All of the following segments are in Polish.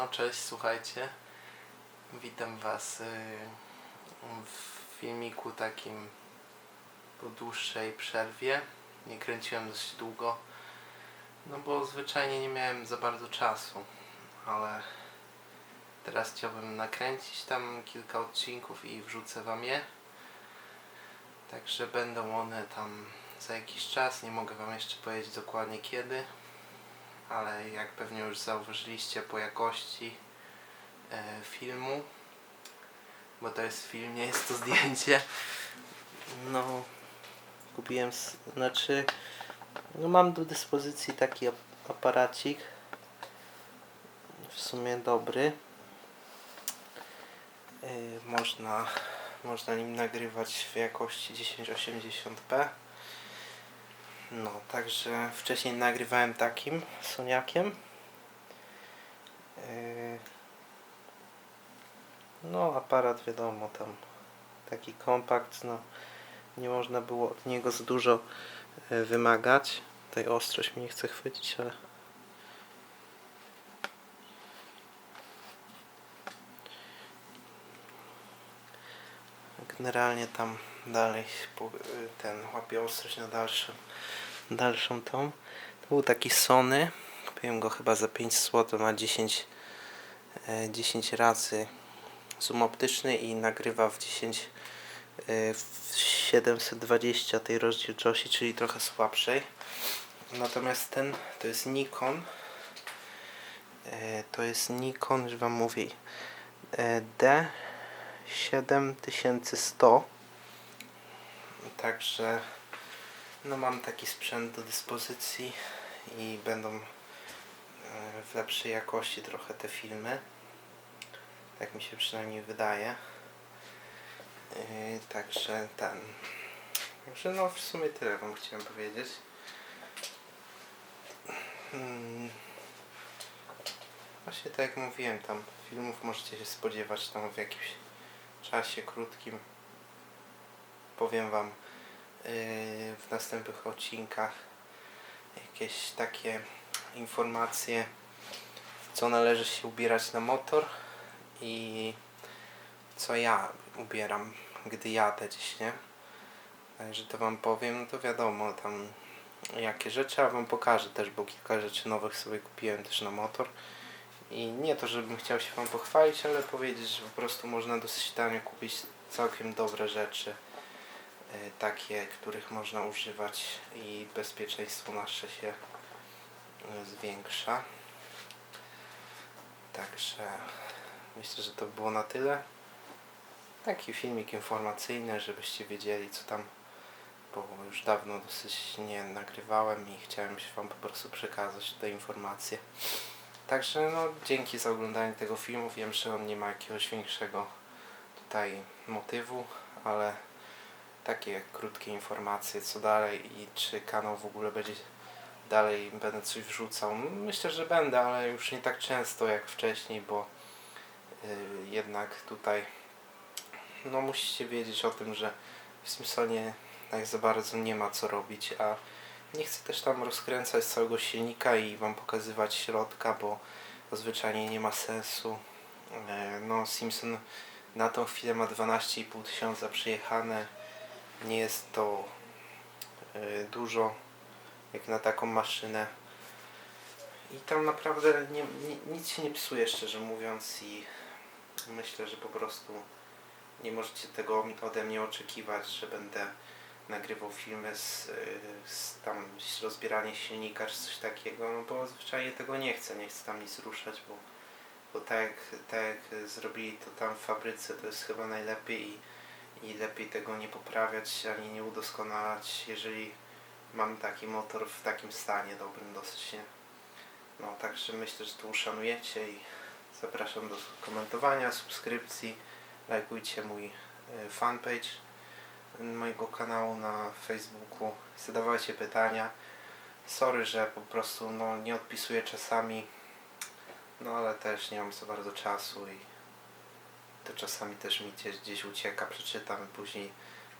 No cześć, słuchajcie. Witam Was y, w filmiku takim po dłuższej przerwie. Nie kręciłem dość długo, no bo zwyczajnie nie miałem za bardzo czasu, ale teraz chciałbym nakręcić tam kilka odcinków i wrzucę Wam je. Także będą one tam za jakiś czas, nie mogę Wam jeszcze powiedzieć dokładnie kiedy ale jak pewnie już zauważyliście po jakości e, filmu, bo to jest film, nie jest to zdjęcie. No, kupiłem, znaczy, no mam do dyspozycji taki ap- aparacik, w sumie dobry. E, można, można nim nagrywać w jakości 1080p. No, także wcześniej nagrywałem takim Soniakiem. Yy, No, aparat wiadomo, tam taki kompakt, no nie można było od niego za dużo yy, wymagać. Tutaj ostrość mi nie chce chwycić, ale generalnie tam dalej ten łapie ostrość na dalszym dalszą tą. To był taki Sony. Kupiłem go chyba za 5 zł. Ma 10, e, 10 razy zoom optyczny i nagrywa w 10 e, w 720 tej rozdzielczości, czyli trochę słabszej. Natomiast ten to jest Nikon. E, To jest Nikon, że wam mówię. e, D7100. Także no mam taki sprzęt do dyspozycji i będą e, w lepszej jakości trochę te filmy. Tak mi się przynajmniej wydaje. E, Także ten. Także no w sumie tyle wam chciałem powiedzieć. Mm. Właśnie tak jak mówiłem, tam filmów możecie się spodziewać tam w jakimś czasie krótkim. Powiem wam w następnych odcinkach jakieś takie informacje, co należy się ubierać na motor i co ja ubieram, gdy jadę gdzieś, nie? Także to wam powiem, no to wiadomo tam jakie rzeczy, a wam pokażę też, bo kilka rzeczy nowych sobie kupiłem też na motor. I nie to, żebym chciał się wam pochwalić, ale powiedzieć, że po prostu można dosyć tanio kupić całkiem dobre rzeczy y, takie, których można używać i bezpieczeństwo nasze się y, zwiększa. Także myślę, że to było na tyle. Taki filmik informacyjny, żebyście wiedzieli co tam, bo już dawno dosyć nie nagrywałem i chciałem się Wam po prostu przekazać te informacje. Także no, dzięki za oglądanie tego filmu. Wiem, że on nie ma jakiegoś większego tutaj motywu, ale takie krótkie informacje co dalej i czy kanał w ogóle będzie dalej będę coś wrzucał. Myślę, że będę, ale już nie tak często jak wcześniej, bo y, jednak tutaj no musicie wiedzieć o tym, że w Simpsonie tak za bardzo nie ma co robić, a nie chcę też tam rozkręcać całego silnika i wam pokazywać środka, bo zwyczajnie nie ma sensu. E, No Simpson na tą chwilę ma 12,5 tysiąca przejechane. Nie jest to e, dużo jak na taką maszynę. I tam naprawdę nie, ni- nic się nie psuje szczerze mówiąc i myślę, że po prostu nie możecie tego ode mnie oczekiwać, że będę nagrywał filmy z, y, z tam z rozbieranie silnika czy coś takiego, no bo zwyczajnie tego nie chcę, nie chcę tam nic ruszać, bo, bo tak, tak jak zrobili to tam w fabryce, to jest chyba najlepiej i, i lepiej tego nie poprawiać ani nie udoskonalać, jeżeli mam taki motor w takim stanie dobrym dosyć, nie? No, także myślę, że to uszanujecie i zapraszam do komentowania, subskrypcji, lajkujcie mój y, fanpage mojego kanału na Facebooku, zadawajcie pytania. Sorry, że po prostu no, nie odpisuję czasami, no ale też nie mam za bardzo czasu i to czasami też mi gdzieś, ucieka, przeczytam i później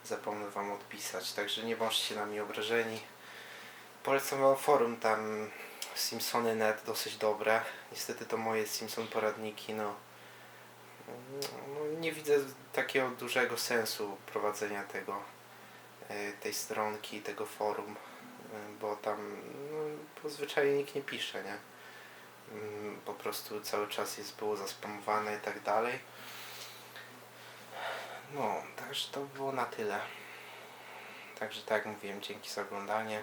zapomnę Wam odpisać, także nie bądźcie na mnie obrażeni. Polecam Wam forum, tam Simpsony net dosyć dobre. Niestety to moje Simpson poradniki, no, no nie widzę takiego dużego sensu prowadzenia tego, e, tej stronki, tego forum, e, bo tam no, bo zwyczajnie nikt nie pisze, nie? Mm, Po prostu cały czas jest było zaspamowane i tak dalej. No, także to było na tyle. Także tak jak mówiłem, dzięki za oglądanie.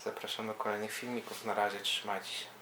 Zapraszam do kolejnych filmików. Na razie trzymajcie się.